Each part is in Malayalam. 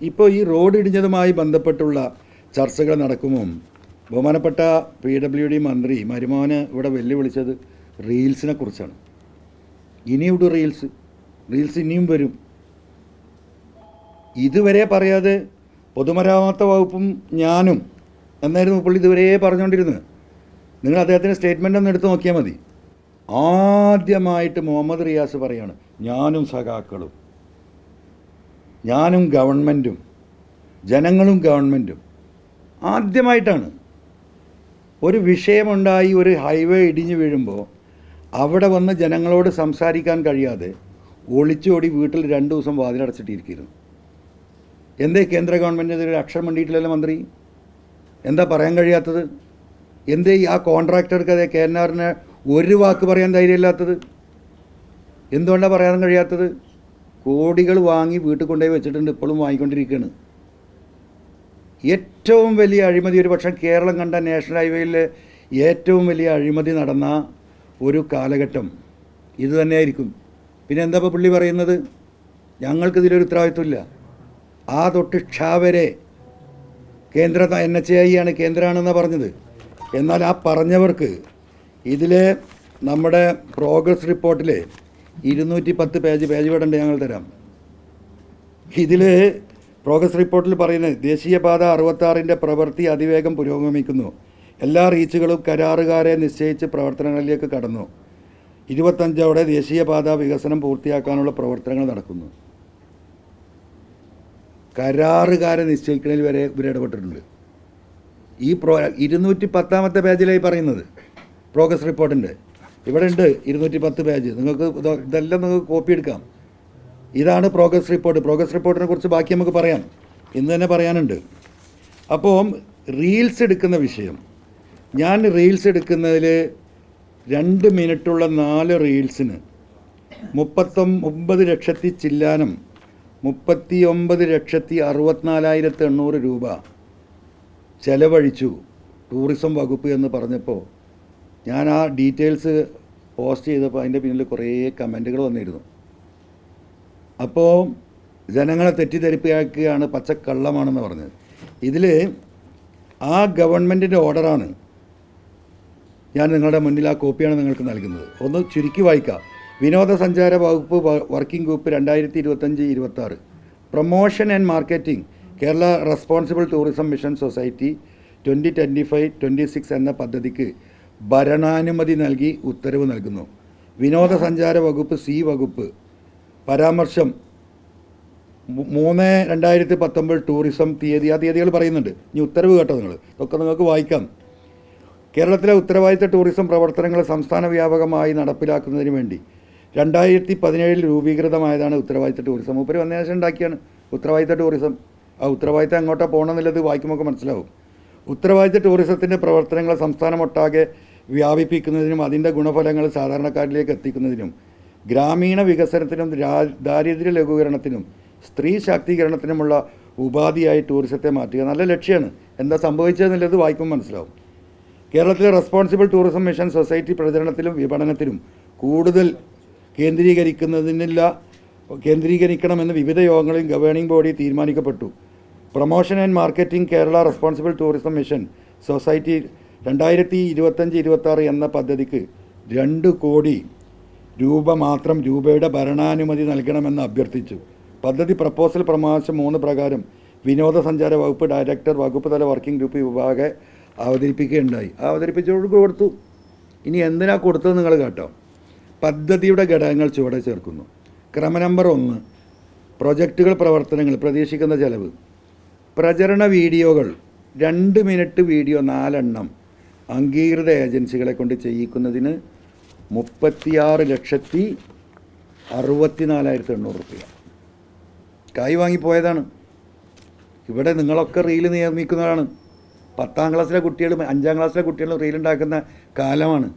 ഇപ്പോൾ ഈ റോഡ് ഇടിഞ്ഞതുമായി ബന്ധപ്പെട്ടുള്ള ചർച്ചകൾ നടക്കുമ്പോൾ ബഹുമാനപ്പെട്ട പി ഡബ്ല്യു ഡി മന്ത്രി മരുമോന് ഇവിടെ വെല്ലുവിളിച്ചത് റീൽസിനെ കുറിച്ചാണ്. ഇനിയുടെ റീൽസ്. റീൽസ് ഇനിയും വരും. ഇതുവരെ പറയാതെ പൊതുമരാമത്ത വകുപ്പും ഞാനും എന്നായിരുന്നു പുള്ളി ഇതുവരെ പറഞ്ഞുകൊണ്ടിരുന്നത്. നിങ്ങൾ അദ്ദേഹത്തിന്റെ സ്റ്റേറ്റ്മെന്റ് ഒന്ന് എടുത്ത് നോക്കിയാൽ മതി. ആദ്യമായിട്ട് മുഹമ്മദ് റിയാസ് പറയാണ് ഞാനും സഖാക്കളും ഞാനും ഗവൺമെന്റും ജനങ്ങളും ഗവൺമെന്റും ആദ്യമായിട്ടാണ് ഒരു വിഷയമുണ്ടായി ഒരു ഹൈവേ ഇടിഞ്ഞു വീഴുമ്പോൾ അവിടെ വന്ന് ജനങ്ങളോട് സംസാരിക്കാൻ കഴിയാതെ ഒളിച്ചോടി വീട്ടിൽ രണ്ട് ദിവസം വാതിലടച്ചിട്ടിരിക്കുന്നു. എന്തേ കേന്ദ്ര ഗവൺമെന്റിനെതിരെ അക്ഷരം വേണ്ടിയിട്ടില്ലല്ലോ മന്ത്രി? എന്താ പറയാൻ കഴിയാത്തത്? എന്തേ ആ കോൺട്രാക്ടർക്ക് അതേ കെ എൻ ആറിന് ഒരു വാക്ക് പറയാൻ ധൈര്യമില്ലാത്തത്? എന്തുകൊണ്ടാണ് പറയാൻ കഴിയാത്തത്? കോടികൾ വാങ്ങി വീട്ടിൽ കൊണ്ടുപോയി വെച്ചിട്ടുണ്ട് ഇപ്പോഴും വാങ്ങിക്കൊണ്ടിരിക്കുകയാണ്. ഏറ്റവും വലിയ അഴിമതി ഒരു പക്ഷേ കേരളം കണ്ട നാഷണൽ ഹൈവേയിൽ ഏറ്റവും വലിയ അഴിമതി നടന്ന ഒരു കാലഘട്ടം ഇത് തന്നെയായിരിക്കും. പിന്നെ എന്താ ഇപ്പോൾ പുള്ളി പറയുന്നത്? ഞങ്ങൾക്ക് ഇതിലൊരു ഉത്തരവാദിത്വമില്ല. ആ തൊട്ട് ക്ഷാവരെ കേന്ദ്ര എൻ എച്ച് ഐ ആണ് കേന്ദ്രമാണെന്നാണ് പറഞ്ഞത്. എന്നാൽ ആ പറഞ്ഞവർക്ക് ഇതിലെ നമ്മുടെ പ്രോഗ്രസ് റിപ്പോർട്ടിൽ ഇരുന്നൂറ്റി പത്ത് പേജ് പേജ് വേടേണ്ട ഞങ്ങൾ തരാം. ഇതിൽ പ്രോഗ്രസ് റിപ്പോർട്ടിൽ പറയുന്നത് ദേശീയപാത അറുപത്താറിന്റെ പ്രവൃത്തി അതിവേഗം പുരോഗമിക്കുന്നു. എല്ലാ റീച്ചുകളും കരാറുകാരെ നിശ്ചയിച്ച് പ്രവർത്തനങ്ങളിലേക്ക് കടന്നു. ഇരുപത്തഞ്ചോടെ ദേശീയപാത വികസനം പൂർത്തിയാക്കാനുള്ള പ്രവർത്തനങ്ങൾ നടക്കുന്നു. കരാറുകാരെ നിശ്ചയിക്കുന്നതിൽ വരെ ഇവരിടപെട്ടിട്ടുണ്ട് ഈ പ്രോ ഇരുന്നൂറ്റി പത്താമത്തെ പേജിലായി പറയുന്നത് പ്രോഗ്രസ് റിപ്പോർട്ടിന്റെ ഇവിടെ ഉണ്ട് ഇരുന്നൂറ്റി പത്ത് പേജ്. നിങ്ങൾക്ക് ഇതെല്ലാം നിങ്ങൾക്ക് കോപ്പി എടുക്കാം. ഇതാണ് പ്രോഗ്രസ് റിപ്പോർട്ട് പ്രോഗ്രസ് റിപ്പോർട്ടിനെ കുറിച്ച് ബാക്കി നമുക്ക് പറയാം. ഇന്ന് തന്നെ പറയാനുണ്ട്. അപ്പോൾ റീൽസ് എടുക്കുന്ന വിഷയം. ഞാൻ റീൽസ് എടുക്കുന്നതിൽ രണ്ട് മിനിറ്റുള്ള നാല് റീൽസിന് മുപ്പത്തൊമ്പത് ലക്ഷത്തി ചില്ലാനം മുപ്പത്തി ഒമ്പത് ലക്ഷത്തി അറുപത്തിനാലായിരത്തി എണ്ണൂറ് രൂപ ചെലവഴിച്ചു ടൂറിസം വകുപ്പ് എന്ന് പറഞ്ഞപ്പോൾ ഞാൻ ആ ഡീറ്റെയിൽസ് പോസ്റ്റ് ചെയ്തപ്പോൾ അതിന്റെ പിന്നിൽ കുറേ കമന്റുകൾ വന്നിരുന്നു. അപ്പോൾ ജനങ്ങളെ തെറ്റിദ്ധരിപ്പിക്കുകയാണ് പച്ചക്കള്ളമാണെന്ന് പറഞ്ഞത്. ഇതിൽ ആ ഗവൺമെന്റിന്റെ ഓർഡറാണ് ഞാൻ നിങ്ങളുടെ മുന്നിൽ ആ കോപ്പിയാണ് നിങ്ങൾക്ക് നൽകുന്നത്. ഒന്ന് ചുരുക്കി വായിക്കാം. വിനോദസഞ്ചാര വകുപ്പ് വർക്കിംഗ് ഗ്രൂപ്പ് രണ്ടായിരത്തി ഇരുപത്തഞ്ച് ഇരുപത്താറ്. Promotion and marketing Kerala responsible tourism mission society twenty twenty five twenty six എന്ന പദ്ധതിക്ക് ഭരണാനുമതി നൽകി ഉത്തരവ് നൽകുന്നു. വിനോദസഞ്ചാര വകുപ്പ് സി വകുപ്പ്. പരാമർശം മൂന്ന് രണ്ടായിരത്തി പത്തൊമ്പത് ടൂറിസം തീയതി ആ തീയതികൾ പറയുന്നുണ്ട്. ഇനി ഉത്തരവ് കേട്ടോ നിങ്ങൾ. ഇതൊക്കെ നിങ്ങൾക്ക് വായിക്കാം. കേരളത്തിലെ ഉത്തരവാദിത്ത ടൂറിസം പ്രവർത്തനങ്ങൾ സംസ്ഥാന വ്യാപകമായി നടപ്പിലാക്കുന്നതിന് വേണ്ടി രണ്ടായിരത്തി പതിനേഴിൽ രൂപീകൃതമായതാണ് ഉത്തരവാദിത്ത ടൂറിസം. മൂപ്പര് വന്ന ശേഷം ഉണ്ടാക്കിയാണ് ഉത്തരവാദിത്ത ടൂറിസം. ആ ഉത്തരവാദിത്തം അങ്ങോട്ടാണ് പോകണമെന്നുള്ളത് വായിക്കുമ്പോൾ മനസ്സിലാവും. ഉത്തരവാദിത്ത ടൂറിസത്തിന്റെ പ്രവർത്തനങ്ങൾ സംസ്ഥാനമൊട്ടാകെ വ്യാപിപ്പിക്കുന്നതിനും അതിന്റെ ഗുണഫലങ്ങൾ സാധാരണക്കാരിലേക്ക് എത്തിക്കുന്നതിനും ഗ്രാമീണ വികസനത്തിനും ദാരിദ്ര്യ ലഘൂകരണത്തിനും സ്ത്രീ ശാക്തീകരണത്തിനുമുള്ള ഉപാധിയായി ടൂറിസത്തെ മാറ്റുക നല്ല ലക്ഷ്യമാണ്. എന്താ സംഭവിച്ചതെന്നുള്ളത് വായിക്കുമ്പോൾ മനസ്സിലാവും. കേരളത്തിലെ റെസ്പോൺസിബിൾ ടൂറിസം മിഷൻ സൊസൈറ്റി പ്രചരണത്തിലും വിപണനത്തിലും കൂടുതൽ കേന്ദ്രീകരിക്കുന്നതിനില്ല കേന്ദ്രീകരിക്കണമെന്ന് വിവിധ യോഗങ്ങളിൽ governing body തീരുമാനിക്കപ്പെട്ടു. Promotion and marketing Kerala responsible tourism mission society രണ്ടായിരത്തി ഇരുപത്തഞ്ച് ഇരുപത്താറ് എന്ന പദ്ധതിക്ക് രണ്ട് കോടി രൂപ മാത്രം രൂപയുടെ ഭരണാനുമതി നൽകണമെന്ന് അഭ്യർത്ഥിച്ചു. പദ്ധതി പ്രപ്പോസൽ പ്രമാശം മൂന്ന് പ്രകാരം വിനോദസഞ്ചാര വകുപ്പ് ഡയറക്ടർ വകുപ്പ് തല വർക്കിംഗ് ഗ്രൂപ്പ് വിഭാഗം അവതരിപ്പിക്കുകയുണ്ടായി. ആ അവതരിപ്പിച്ചവർക്ക് കൊടുത്തു. ഇനി എന്തിനാ കൊടുത്തത് നിങ്ങൾ കേട്ടോ. പദ്ധതിയുടെ ഘടകങ്ങൾ ചുവടെ ചേർക്കുന്നു. ക്രമ നമ്പർ ഒന്ന് പ്രൊജക്റ്റുകൾ പ്രവർത്തനങ്ങൾ പ്രതീക്ഷിക്കുന്ന ചെലവ്. പ്രചരണ വീഡിയോകൾ രണ്ട് മിനിറ്റ് വീഡിയോ നാലെണ്ണം അംഗീകൃത ഏജൻസികളെ കൊണ്ട് ചെയ്യിക്കുന്നതിന് മുപ്പത്തിയാറ് ലക്ഷത്തി അറുപത്തിനാലായിരത്തി എണ്ണൂറ് റുപ്യ. കായ് വാങ്ങിപ്പോയതാണ് ഇവിടെ നിങ്ങളൊക്കെ റീൽ നിയമിക്കുന്നതാണ്. പത്താം ക്ലാസ്സിലെ കുട്ടികളും അഞ്ചാം ക്ലാസ്സിലെ കുട്ടികളും റീൽ ഉണ്ടാക്കുന്ന കാലമാണ്.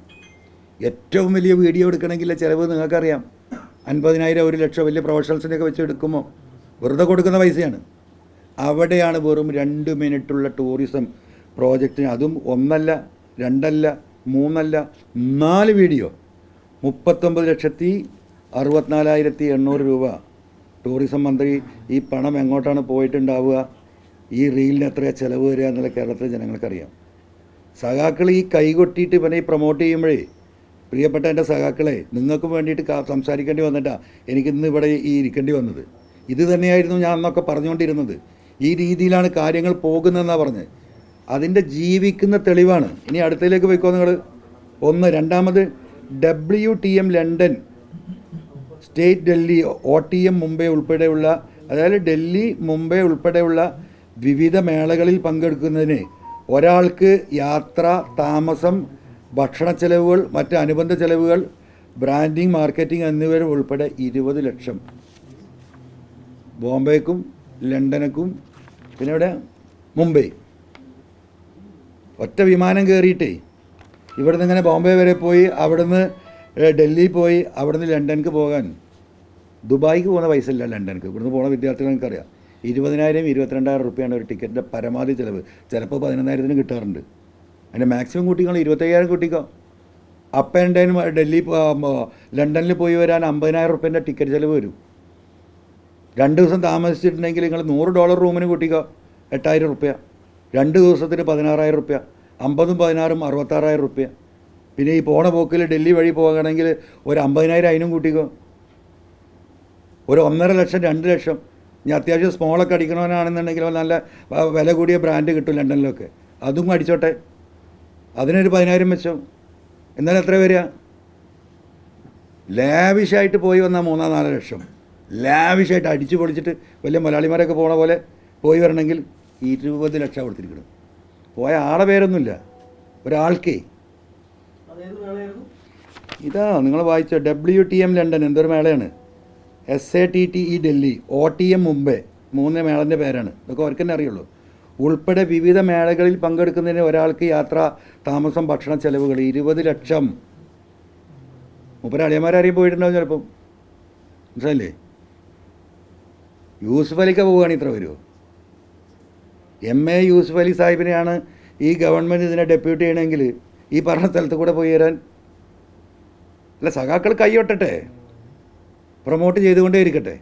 ഏറ്റവും വലിയ വീഡിയോ എടുക്കണമെങ്കിൽ ചിലവ് നിങ്ങൾക്കറിയാം. അൻപതിനായിരം ഒരു ലക്ഷം വലിയ പ്രൊഫഷണൽസിനെയൊക്കെ വെച്ച് എടുക്കുമ്പോൾ വെറുതെ കൊടുക്കുന്ന പൈസയാണ്. അവിടെയാണ് വെറും രണ്ട് മിനിറ്റുള്ള ടൂറിസം പ്രോജക്റ്റിന് അതും ഒന്നല്ല രണ്ടല്ല മൂന്നല്ല നാല് വീഡിയോ മുപ്പത്തൊമ്പത് ലക്ഷത്തി അറുപത്തിനാലായിരത്തി എണ്ണൂറ് രൂപ. ടൂറിസം മന്ത്രി ഈ പണം എങ്ങോട്ടാണ് പോയിട്ടുണ്ടാവുക? ഈ റീലിന് എത്രയാണ് ചിലവ് വരിക എന്നുള്ള കേരളത്തിലെ ജനങ്ങൾക്കറിയാം. സഖാക്കൾ ഈ കൈകൊട്ടിയിട്ട് ഇവനെ പ്രൊമോട്ട് ചെയ്യുമ്പോഴേ പ്രിയപ്പെട്ട എന്റെ സഖാക്കളെ നിങ്ങൾക്ക് വേണ്ടിയിട്ട് സംസാരിക്കേണ്ടി വന്നിട്ടാണ് എനിക്കിന്ന് ഇവിടെ ഈ ഇരിക്കേണ്ടി വന്നത്. ഇത് തന്നെയായിരുന്നു ഞാൻ അന്നൊക്കെ പറഞ്ഞുകൊണ്ടിരുന്നത്. ഈ രീതിയിലാണ് കാര്യങ്ങൾ പോകുന്നതെന്നാണ് പറഞ്ഞത് അതിന്റെ ജീവിക്കുന്ന തെളിവാണ്. ഇനി അടുത്തതിലേക്ക് പോയിക്കോ നിങ്ങൾ ഒന്ന് രണ്ടാമത് W T M London SATTE Delhi O T M Mumbai ഉൾപ്പെടെയുള്ള അതായത് ഡൽഹി മുംബൈ ഉൾപ്പെടെയുള്ള വിവിധ മേളകളിൽ പങ്കെടുക്കുന്നതിന് ഒരാൾക്ക് യാത്ര താമസം ഭക്ഷണ ചെലവുകൾ മറ്റ് അനുബന്ധ ചെലവുകൾ ബ്രാൻഡിങ് മാർക്കറ്റിംഗ് എന്നിവ ഉൾപ്പെടെ ഇരുപത് ലക്ഷം. ബോംബെക്കും ലണ്ടനക്കും പിന്നെ ഇവിടെ മുംബൈ. ഒറ്റ വിമാനം കയറിയിട്ടേ ഇവിടുന്ന് ഇങ്ങനെ ബോംബെ വരെ പോയി അവിടുന്ന് ഡൽഹി പോയി അവിടുന്ന് ലണ്ടനിക്ക് പോകാൻ. ദുബായിക്ക് പോകുന്ന പൈസ ഇല്ല ലണ്ടനിക്ക് ഇവിടുന്ന് പോകുന്ന വിദ്യാർത്ഥികൾക്ക് അറിയാം ഇരുപതിനായിരം ഇരുപത്തിരണ്ടായിരം റുപ്യാണ് ഒരു ടിക്കറ്റിന്റെ പരമാവധി ചിലവ്. ചിലപ്പോൾ പതിനൊന്നായിരത്തിന് കിട്ടാറുണ്ട്. അതിന്റെ മാക്സിമം കുട്ടികൾ ഇരുപത്തയ്യായിരം കുട്ടിക്കോ. അപ്പ് ആൻഡ് ഡൽഹി ലണ്ടനിൽ പോയി വരാൻ അമ്പതിനായിരം റുപ്യന്റെ ടിക്കറ്റ് ചിലവ് വരും. രണ്ട് ദിവസം താമസിച്ചിട്ടുണ്ടെങ്കിൽ നിങ്ങൾ നൂറ് ഡോളർ റൂമിന് കൂട്ടിക്കോ. എട്ടായിരം റുപ്യ. രണ്ട് ദിവസത്തിന് പതിനാറായിരം റുപ്യ. അമ്പതും പതിനാറും അറുപത്താറായിരം റുപ്യ. പിന്നെ ഈ പോണ പോക്കിൽ ഡൽഹി വഴി പോകുകയാണെങ്കിൽ ഒരു അമ്പതിനായിരം അതിനും കൂട്ടിക്കോ. ഒരു ഒന്നര ലക്ഷം രണ്ട് ലക്ഷം. ഇനി അത്യാവശ്യം സ്മോളൊക്കെ അടിക്കണവനാണെന്നുണ്ടെങ്കിൽ നല്ല വില കൂടിയ ബ്രാൻഡ് കിട്ടും ലണ്ടനിലൊക്കെ. അതും അടിച്ചോട്ടെ. അതിനൊരു പതിനായിരം വെച്ചോ. എന്നാലും എത്ര വരിക? ലാവിഷായിട്ട് പോയി വന്നാൽ മൂന്നാം നാല് ലക്ഷം. ലാവിഷായിട്ട് അടിച്ചു പൊളിച്ചിട്ട് വലിയ മലയാളിമാരൊക്കെ പോണ പോലെ പോയി വരണമെങ്കിൽ ഇരുപത് ലക്ഷം കൊടുത്തിരിക്കണം. പോയ ആളെ പേരൊന്നുമില്ല. ഒരാൾക്കേ. ഇതാ നിങ്ങൾ വായിച്ച. ഡബ്ല്യു ടി എം ലണ്ടൻ എന്തൊരു മേളയാണ്. S A T T E Delhi O T M Mumbai മൂന്ന് മേളന്റെ പേരാണ്. ഇതൊക്കെ അവർക്ക് തന്നെ അറിയുള്ളൂ. ഉൾപ്പെടെ വിവിധ മേളകളിൽ പങ്കെടുക്കുന്നതിന് ഒരാൾക്ക് യാത്ര താമസം ഭക്ഷണ ചെലവുകൾ ഇരുപത് ലക്ഷം. മുപ്പര അറിയാൻ പോയിട്ടുണ്ടാവും ചിലപ്പം. മനസ്സിലല്ലേ യൂസുഫ് അലിക്ക് പോവുകയാണ് ഇത്ര വരുമോ എം എ യൂസുഫ് അലി സാഹിബിനെയാണ് ഈ ഗവൺമെന്റ് ഇതിനെ ഡെപ്യൂട്ട് ചെയ്യണമെങ്കിൽ ഈ പറഞ്ഞ സ്ഥലത്ത് കൂടെ പോയി തരാൻ അല്ല സഖാക്കൾ കൈയൊട്ടട്ടെ പ്രൊമോട്ട് ചെയ്തുകൊണ്ടേ ഇരിക്കട്ടെ?